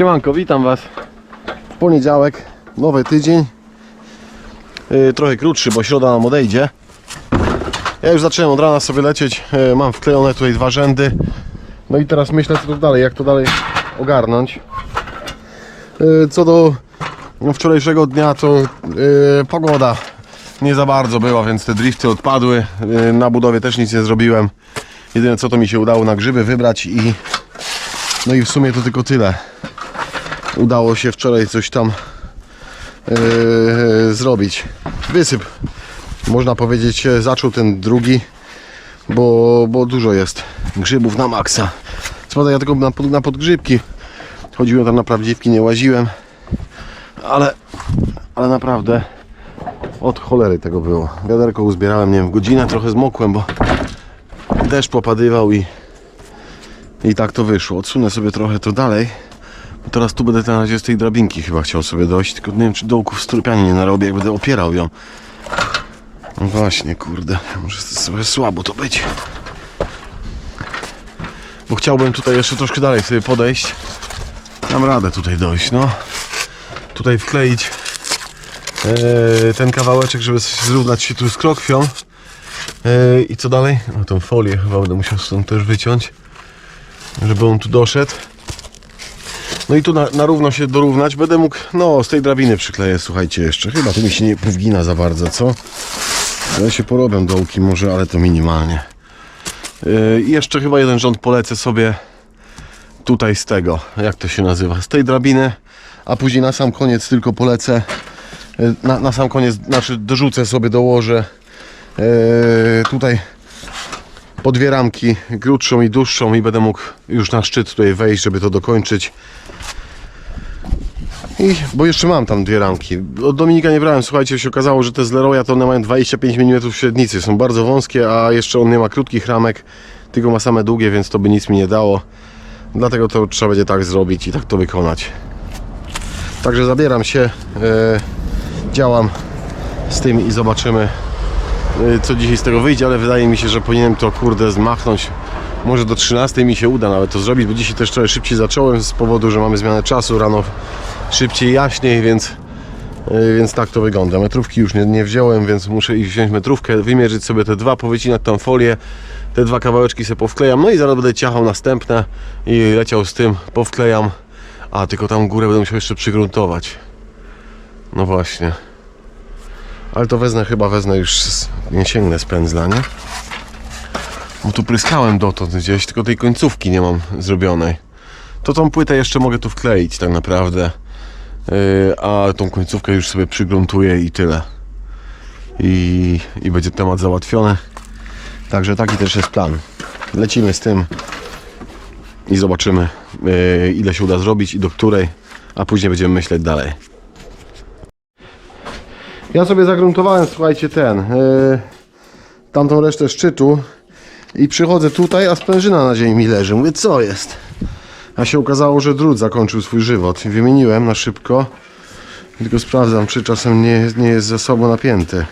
Siemanko, witam Was. W poniedziałek, nowy tydzień. Yy, trochę krótszy, bo środa nam odejdzie. Ja już zacząłem od rana sobie lecieć. Yy, mam wklejone tutaj dwa rzędy. No i teraz myślę co tu dalej, jak to dalej ogarnąć. Yy, co do wczorajszego dnia, to yy, pogoda nie za bardzo była, więc te drifty odpadły. Yy, na budowie też nic nie zrobiłem. Jedyne co to mi się udało na grzyby wybrać i no i w sumie to tylko tyle. Udało się wczoraj coś tam yy, zrobić. Wysyp, można powiedzieć, się zaczął ten drugi, bo, bo dużo jest grzybów na maksa. Co prawda ja tylko na, pod- na podgrzybki chodziłem tam na prawdziwki, nie łaziłem, ale, ale naprawdę od cholery tego było. Wiaderko uzbierałem, nie wiem, w godzinę trochę zmokłem, bo deszcz popadywał i i tak to wyszło. Odsunę sobie trochę to dalej. Teraz tu będę na razie z tej drabinki chyba chciał sobie dojść. Tylko nie wiem czy dołków strupianie nie narobię, jak będę opierał ją. No właśnie, kurde. Może sobie słabo to być. Bo chciałbym tutaj jeszcze troszkę dalej sobie podejść. Mam radę tutaj dojść, no. Tutaj wkleić e, ten kawałeczek, żeby zrównać się tu z krokwią. E, I co dalej? No tą folię chyba będę musiał stąd też wyciąć żeby on tu doszedł. No i tu na, na równo się dorównać. Będę mógł, no z tej drabiny przykleję, słuchajcie jeszcze. Chyba tu mi się nie powgina za bardzo, co? Ja się porobię dołki może, ale to minimalnie. Yy, jeszcze chyba jeden rząd polecę sobie tutaj z tego, jak to się nazywa, z tej drabiny, a później na sam koniec tylko polecę, yy, na, na sam koniec, znaczy dorzucę sobie, dołożę yy, tutaj po dwie ramki, krótszą i dłuższą i będę mógł już na szczyt tutaj wejść, żeby to dokończyć. I, bo jeszcze mam tam dwie ramki. Od Dominika nie brałem, słuchajcie, się okazało, że te z Leroya to one mają 25 mm średnicy, są bardzo wąskie, a jeszcze on nie ma krótkich ramek, tylko ma same długie, więc to by nic mi nie dało. Dlatego to trzeba będzie tak zrobić i tak to wykonać. Także zabieram się, e, działam z tym i zobaczymy co dzisiaj z tego wyjdzie, ale wydaje mi się, że powinienem to kurde zmachnąć. Może do 13 mi się uda nawet to zrobić, bo dzisiaj też trochę szybciej zacząłem z powodu, że mamy zmianę czasu, rano szybciej, jaśniej, więc, y, więc tak to wygląda. Metrówki już nie, nie wziąłem, więc muszę iść wziąć metrówkę, wymierzyć sobie te dwa, powycinać tą folię, te dwa kawałeczki sobie powklejam, no i zaraz będę ciachał następne i leciał z tym, powklejam, a tylko tam górę będę musiał jeszcze przygruntować. No właśnie. Ale to wezmę, chyba wezmę już, nie sięgnę z pędzla, nie? Bo tu pryskałem dotąd gdzieś, tylko tej końcówki nie mam zrobionej. To tą płytę jeszcze mogę tu wkleić tak naprawdę. Yy, a tą końcówkę już sobie przygruntuję i tyle. I, I będzie temat załatwiony. Także taki też jest plan. Lecimy z tym i zobaczymy yy, ile się uda zrobić i do której, a później będziemy myśleć dalej. Ja sobie zagruntowałem, słuchajcie, ten, yy, tamtą resztę szczytu i przychodzę tutaj, a sprężyna na ziemi leży. Mówię, co jest? A się okazało, że drut zakończył swój żywot. Wymieniłem na szybko, tylko sprawdzam, czy czasem nie, nie jest ze sobą napięty.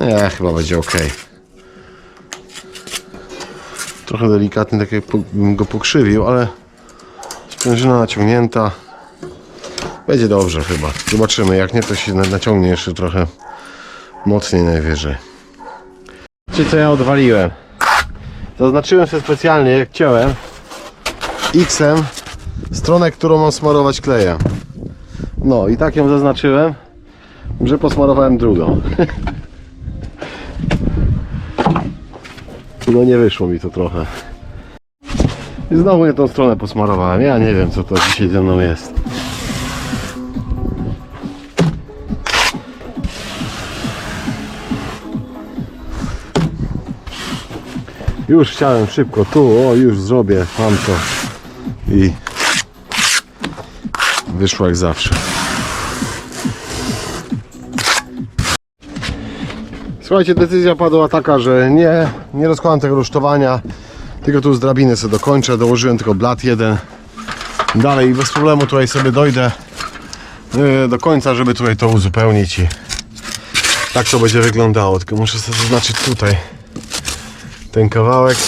Nie, chyba będzie ok. Trochę delikatnie, tak jakbym go pokrzywił, ale sprężyna naciągnięta. Będzie dobrze chyba. Zobaczymy. Jak nie, to się na- naciągnie jeszcze trochę mocniej najwyżej. Czy co ja odwaliłem? Zaznaczyłem sobie specjalnie, jak ciąłem X-em stronę, którą mam smarować klejem. No i tak ją zaznaczyłem, że posmarowałem drugą. No nie wyszło mi to trochę. I znowu nie tą stronę posmarowałem. Ja nie wiem co to dzisiaj ze mną jest. Już chciałem szybko tu, o już zrobię, mam to. I wyszło jak zawsze. Słuchajcie, decyzja padła taka, że nie, nie rozkładam tego rusztowania, tylko tu z drabiny sobie dokończę, dołożyłem tylko blat jeden. Dalej bez problemu tutaj sobie dojdę yy, do końca, żeby tutaj to uzupełnić i tak to będzie wyglądało, tylko muszę sobie zaznaczyć tutaj ten kawałek.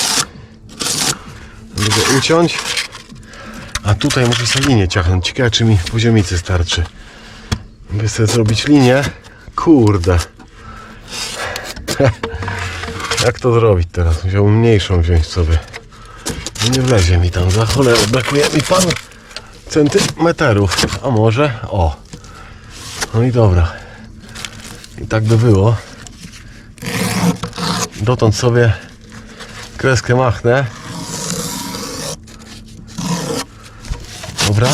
Mogę uciąć. A tutaj muszę sobie linię ciachnąć. Ciekawe czy mi poziomicy starczy. By sobie zrobić linię. Kurde. Jak to zrobić teraz? Musiałbym mniejszą wziąć sobie. Nie wlezie mi tam za cholerę. Brakuje mi paru centymetrów. A może? O. No i dobra. I tak by było. Dotąd sobie kreskę machnę. Dobra.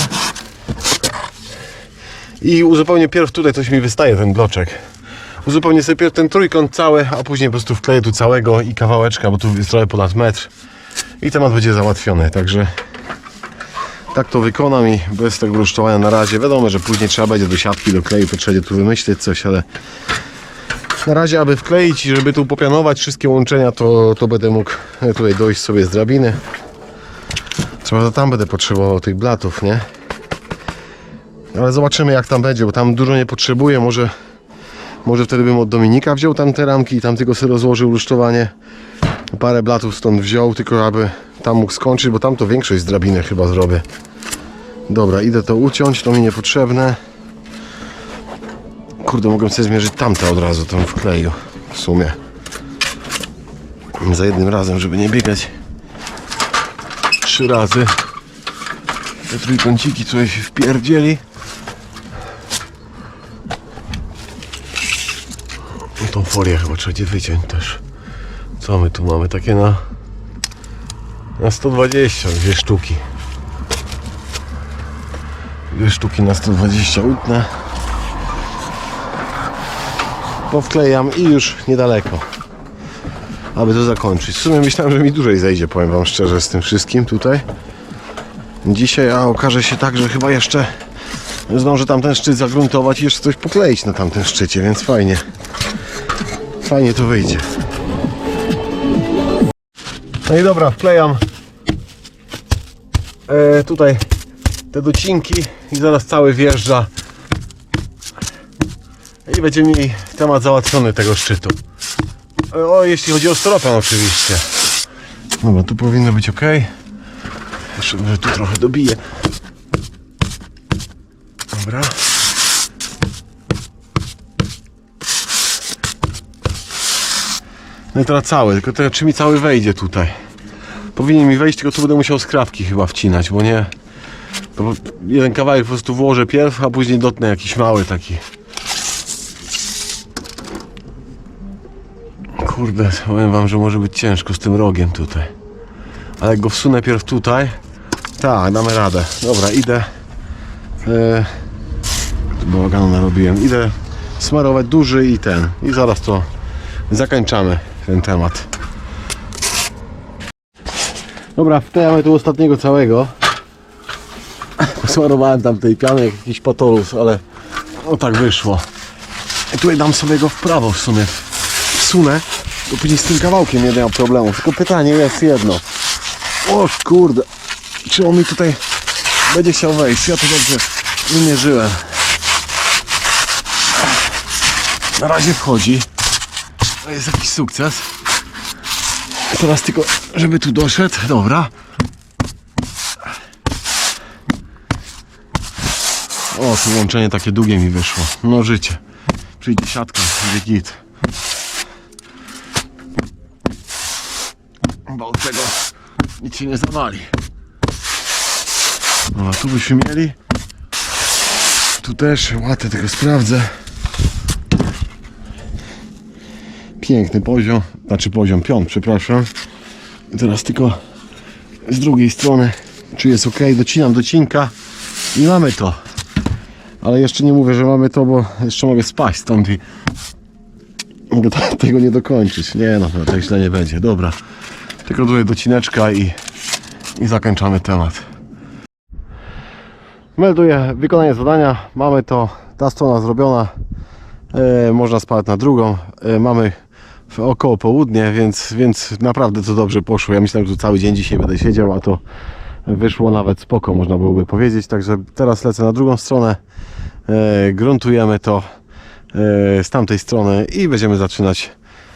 I uzupełnię pierw tutaj, coś mi wystaje ten bloczek. Uzupełnię sobie ten trójkąt cały, a później po prostu wkleję tu całego i kawałeczka, bo tu jest trochę ponad metr. I temat będzie załatwiony, także tak to wykonam i bez tego rusztowania na razie. Wiadomo, że później trzeba będzie do siatki, do kleju, to trzeba tu wymyślić coś, ale na razie, aby wkleić i żeby tu popianować wszystkie łączenia, to, to będę mógł tutaj dojść sobie z drabiny. Trzeba tam będę potrzebował tych blatów, nie? Ale zobaczymy jak tam będzie, bo tam dużo nie potrzebuję. Może, może wtedy bym od Dominika wziął tam te ramki i tam tylko sobie rozłożył rusztowanie. Parę blatów stąd wziął, tylko aby tam mógł skończyć, bo tam to większość z drabiny chyba zrobię. Dobra, idę to uciąć, to mi niepotrzebne. Kurde, mogłem sobie zmierzyć tamte od razu, tam w kleju. W sumie. Za jednym razem, żeby nie biegać trzy razy. Te trójkąciki tutaj się wpierdzieli. No tą folię chyba trzeba gdzie wyciąć też. Co my tu mamy? Takie na na 120, dwie sztuki. Dwie sztuki na 120 utnę. Powklejam i już niedaleko. Aby to zakończyć. W sumie myślałem, że mi dłużej zejdzie, powiem wam szczerze, z tym wszystkim tutaj. Dzisiaj, a okaże się tak, że chyba jeszcze zdążę tamten szczyt zagruntować i jeszcze coś pokleić na tamtym szczycie, więc fajnie. Fajnie to wyjdzie. No i dobra, wklejam e, tutaj te docinki i zaraz cały wjeżdża i będzie mi temat załatwiony tego szczytu. E, O, jeśli chodzi o stropan oczywiście. Dobra, tu powinno być ok. Jeszcze tu trochę dobiję. Dobra. No teraz cały, tylko teraz czy mi cały wejdzie tutaj? Powinien mi wejść, tylko tu będę musiał skrawki chyba wcinać, bo nie... To jeden kawałek po prostu włożę pierw, a później dotnę jakiś mały taki. Kurde, powiem wam, że może być ciężko z tym rogiem tutaj. Ale jak go wsunę pierw tutaj, tak, damy radę. Dobra, idę. Tu bałaganu narobiłem. Idę smarować duży i ten. I zaraz to zakończamy ten temat. Dobra, wklejamy tu ostatniego całego. Posmarowałem tam tej piany jak jakiś patolus, ale no tak wyszło. I tutaj dam sobie go w prawo w sumie. Wsunę, to później z tym kawałkiem nie miał problemu. Tylko pytanie jest jedno. O kurde, czy on mi tutaj będzie chciał wejść? Ja to dobrze wymierzyłem. Na razie wchodzi. To jest jakiś sukces. Teraz tylko, żeby tu doszedł. Dobra. O, tu łączenie takie długie mi wyszło. No życie. Przyjdzie siatka, będzie git. Bo od tego nic się nie zawali. No, a tu byśmy mieli. Tu też łatę tego sprawdzę. Piękny poziom, znaczy poziom pion, przepraszam. Teraz tylko z drugiej strony, czy jest ok, docinam docinka i mamy to. Ale jeszcze nie mówię, że mamy to, bo jeszcze mogę spaść stąd i mogę te- tego nie dokończyć. Nie no, tak źle nie będzie. Dobra, tylko tutaj docineczka i, i zakończamy temat. Melduję wykonanie zadania. Mamy to, ta strona zrobiona. E, można spać na drugą. E, mamy około południe, więc, więc naprawdę to dobrze poszło. Ja myślałem, że cały dzień dzisiaj będę siedział, a to wyszło nawet spoko, można byłoby powiedzieć. Także teraz lecę na drugą stronę. E, gruntujemy to e, z tamtej strony i będziemy zaczynać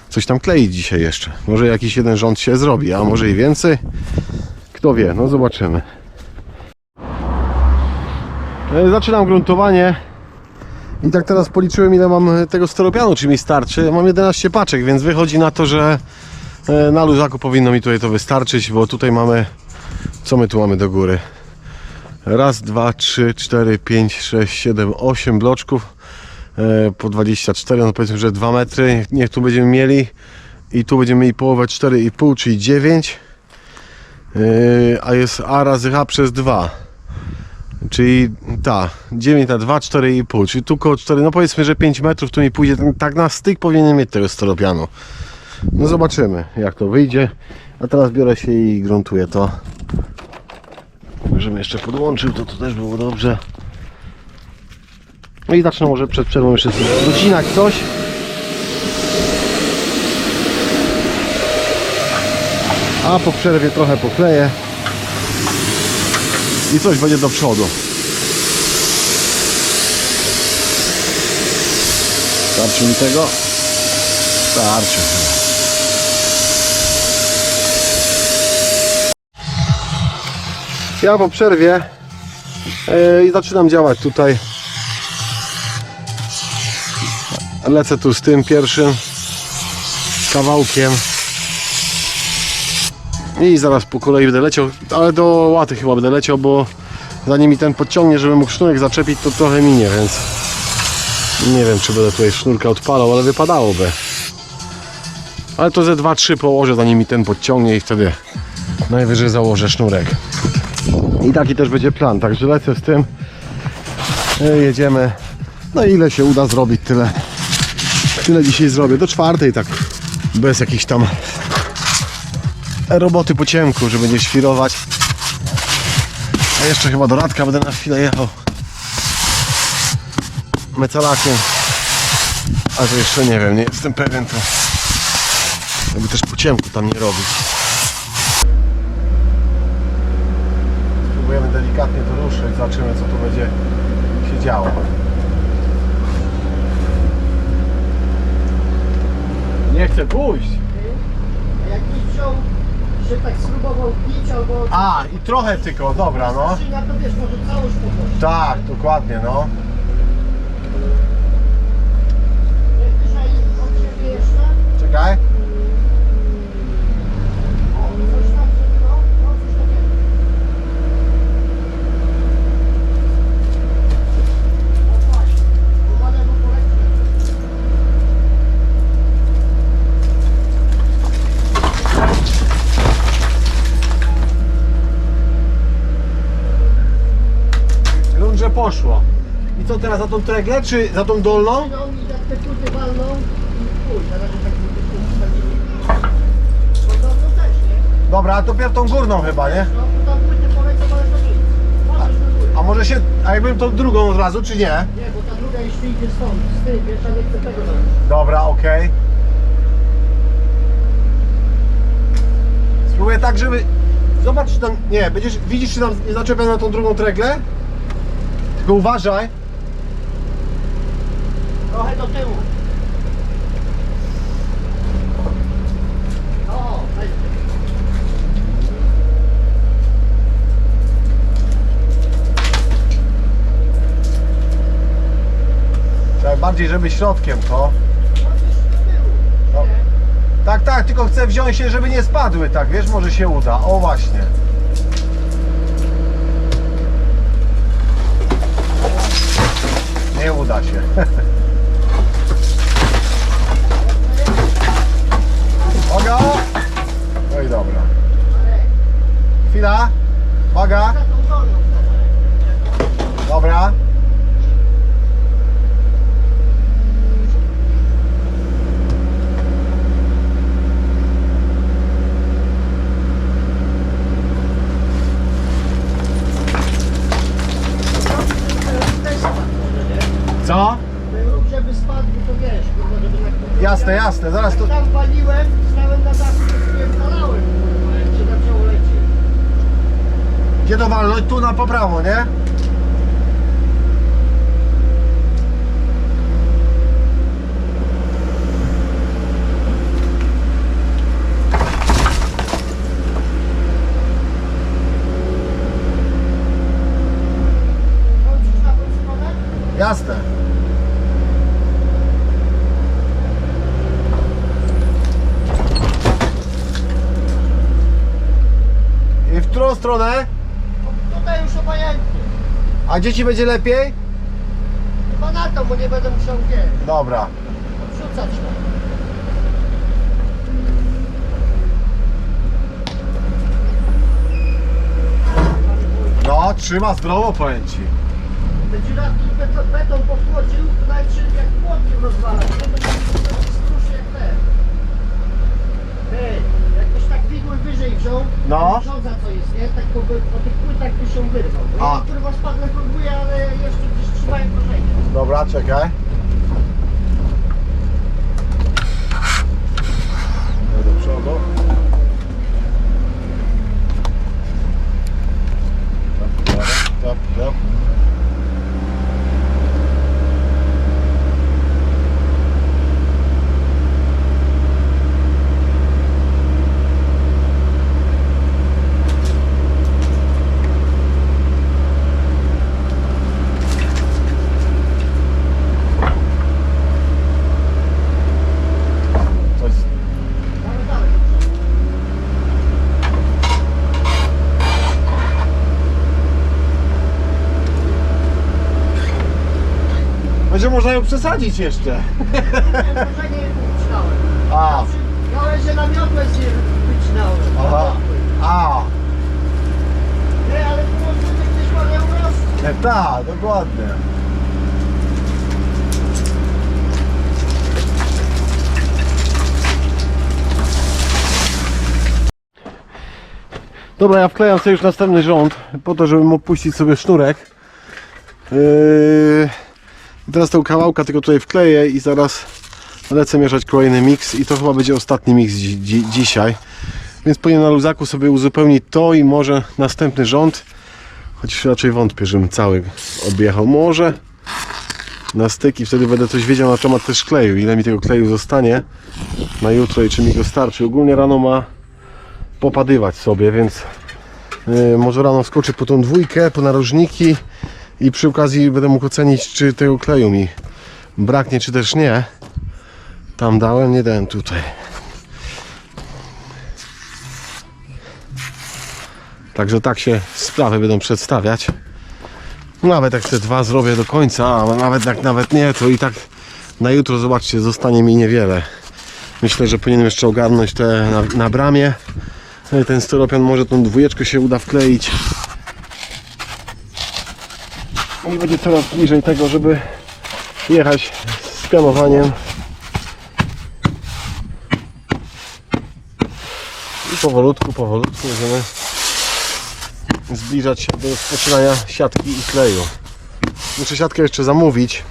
coś tam kleić dzisiaj jeszcze. Może jakiś jeden rząd się zrobi, a może i więcej. Kto wie, no zobaczymy. E, Zaczynam gruntowanie. I tak teraz policzyłem ile mam e, tego steropianu, czy mi starczy. Mam 11 paczek, więc wychodzi na to, że e, na luzaku powinno mi tutaj to wystarczyć, bo tutaj mamy, co my tu mamy do góry? Raz, dwa, trzy, cztery, pięć, sześć, siedem, osiem bloczków e, po 24, no powiedzmy, że 2 metry, niech, tu będziemy mieli i tu będziemy mieli połowę 4,5, czyli 9 e, a jest A razy H przez 2 czyli ta, 9 na 2, 4,5 czyli tu koło 4, no powiedzmy, że 5 metrów tu mi pójdzie, tak na styk powinien mieć tego steropianu no zobaczymy jak to wyjdzie a teraz biorę się i gruntuję to żebym jeszcze podłączył, to to też było dobrze. No i zacznę może przed przerwą jeszcze docinać coś. A po przerwie trochę pokleję. I coś będzie do przodu. Starczy mi tego? Starczy. Ja po przerwie e, i zaczynam działać tutaj. Lecę tu z tym pierwszym kawałkiem. I zaraz po kolei będę leciał, ale do łaty chyba będę leciał, bo zanim mi ten podciągnie, żeby mógł sznurek zaczepić, to trochę minie, więc nie wiem, czy będę tutaj sznurka odpalał, ale wypadałoby. Ale to ze 2-3 położę, zanim mi ten podciągnie i wtedy najwyżej założę sznurek. I taki też będzie plan, także lecę z tym. E, Jedziemy. No ile się uda zrobić, tyle. Tyle dzisiaj zrobię. Do czwartej tak. Bez jakichś tam roboty po ciemku, żeby nie świrować. A jeszcze chyba do Radka będę na chwilę jechał. Mecalakiem. A to jeszcze nie wiem, nie jestem pewien to. Jakby też po ciemku tam nie robić. Spróbujemy delikatnie to ruszyć, zobaczymy co tu będzie się działo. Nie chcę pójść. Jakiś wziął, się tak spróbował pić albo A, i trochę tylko, dobra no. skrzynia, to wiesz, może całość. Tak, dokładnie no. Jak wyżej od siebie jeszcze, Czekaj. o, coś tam, że no, no coś takiego. O właśnie, uwaga, bo poleci. Grunt, że poszło. I co teraz za tą treglę, czy za tą dolną? No i walną i tak też, nie? Dobra, a to pierw tą górną chyba, nie? No, tam. A może się, a jakbym tą drugą od razu, czy nie? Nie, bo ta druga jeszcze idzie stąd, z tym, wiesz, a nie chcę tego zrobić. Dobra, okej. Spróbuję tak, żeby... Zobacz, czy tam... Nie, będziesz... Widzisz, czy tam nie zaczepia na tą drugą treglę? Tylko uważaj. Trochę do tyłu. O, weź. Tak, bardziej, żeby środkiem to. No. Tak, tak, tylko chcę wziąć się, żeby nie spadły, tak, wiesz, może się uda. O, właśnie. Nie uda się. Chwila. Uwaga. Dobra. Nie? Co? Żeby spadł, to wiesz, kurwa, żeby na Jasne, jasne, zaraz. Jak tam waliłem, stałem na dachu, spierdalałem, gdzie to walność? Tu na poprawo, nie? Jasne. I w którą stronę? Obojętnie. A gdzie ci będzie lepiej? Chyba na to, bo nie będę musiał wiesz, Dobra. odrzucać tam. No, trzyma zdrowo, powiem ci. Te dziurawki beton, beton powchodził, to się jak płotkiem rozwalał. To będzie struszy jak te. Hej, jakbyś tak widły wyżej wziął, No. rządza co jest, nie? Tak po, po tych płytach by się wyrwał. Bo A. ja kurwa spadnę próbuję, ale jeszcze gdzieś trzymają korzenie. Dobra, czekaj. Do przodu. Tap, tap, tap. Coś Ale dalej. Będzie można ją przesadzić jeszcze. Nie, korzenie wycinałem. A, że na miotłę się wycinałem. Aha. a, Nie, ale może być gdzieś ładnie urosło. e, tak, dokładnie. Dobra, ja wklejam sobie już następny rząd, po to, żebym mógł puścić sobie sznurek. Yy, teraz tą kawałka tylko tutaj wkleję i zaraz lecę mieszać kolejny miks i to chyba będzie ostatni miks dzi dzi dzisiaj. Więc powinien na luzaku sobie uzupełnić to i może następny rząd. Chociaż raczej wątpię, żebym cały objechał. Może na styk i wtedy będę coś wiedział na temat też kleju. Ile mi tego kleju zostanie na jutro i czy mi go starczy. Ogólnie rano ma popadywać sobie, więc yy, może rano skoczę po tą dwójkę, po narożniki i przy okazji będę mógł ocenić, czy tego kleju mi braknie, czy też nie. Tam dałem, nie dałem tutaj. Także tak się sprawy będą przedstawiać. Nawet jak te dwa zrobię do końca, a nawet jak nawet nie, to i tak na jutro zobaczcie, zostanie mi niewiele. Myślę, że powinienem jeszcze ogarnąć te na, na bramie. No Ten styropian może tą dwójeczkę się uda wkleić. I będzie coraz bliżej tego, żeby jechać z pianowaniem. I powolutku, powolutku będziemy zbliżać się do rozpoczynania siatki i kleju. Muszę siatkę jeszcze zamówić.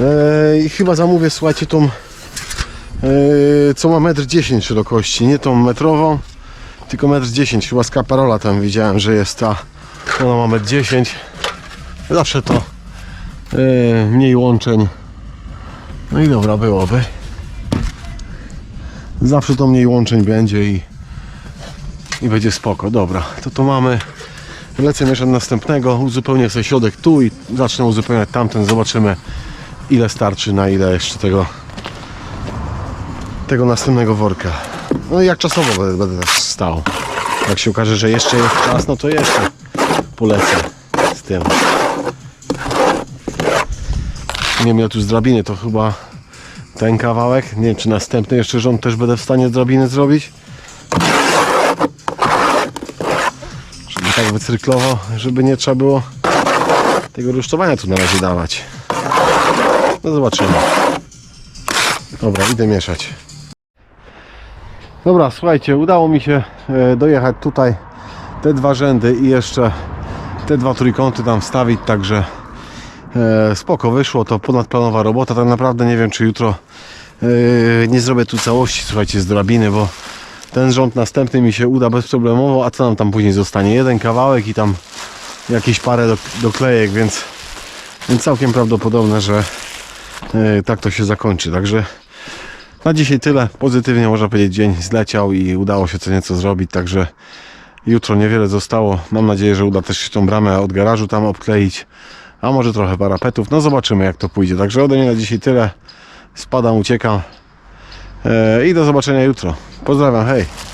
Eee, I chyba zamówię, słuchajcie, tą eee, co ma 1,10 m szerokości. Nie tą metrową, tylko 1,10 m. Chyba z Caparola tam widziałem, że jest ta. Ona ma 1,10 m. Zawsze to eee, mniej łączeń. No i dobra byłoby. Zawsze to mniej łączeń będzie i i będzie spoko. Dobra, to to mamy. Lecę mieszać następnego, uzupełnię sobie środek tu i zacznę uzupełniać tamten. Zobaczymy ile starczy na ile jeszcze tego tego następnego worka. No i jak czasowo będę, będę stał. Jak się okaże, że jeszcze jest czas, no to jeszcze polecę z tym. Nie ile tu z drabiny, to chyba ten kawałek. Nie wiem czy następny jeszcze rząd też będę w stanie z drabiny zrobić. Żeby tak wycyrklowo, żeby nie trzeba było tego rusztowania tu na razie dawać. No zobaczymy. Dobra, idę mieszać. Dobra, słuchajcie, udało mi się e, dojechać tutaj te dwa rzędy i jeszcze te dwa trójkąty tam wstawić, także e, spoko wyszło, to ponadplanowa robota, tak naprawdę nie wiem czy jutro e, nie zrobię tu całości, słuchajcie, z drabiny, bo ten rząd następny mi się uda bezproblemowo, a co nam tam później zostanie? Jeden kawałek i tam jakieś parę do, doklejek, więc, więc całkiem prawdopodobne, że e, tak to się zakończy. Także na dzisiaj tyle. Pozytywnie można powiedzieć, dzień zleciał i udało się co nieco zrobić, także jutro niewiele zostało. Mam nadzieję, że uda też się tą bramę od garażu tam obkleić, a może trochę parapetów. No zobaczymy jak to pójdzie. Także ode mnie na dzisiaj tyle. Spadam, uciekam e, i do zobaczenia jutro. Pozdrawiam, hej!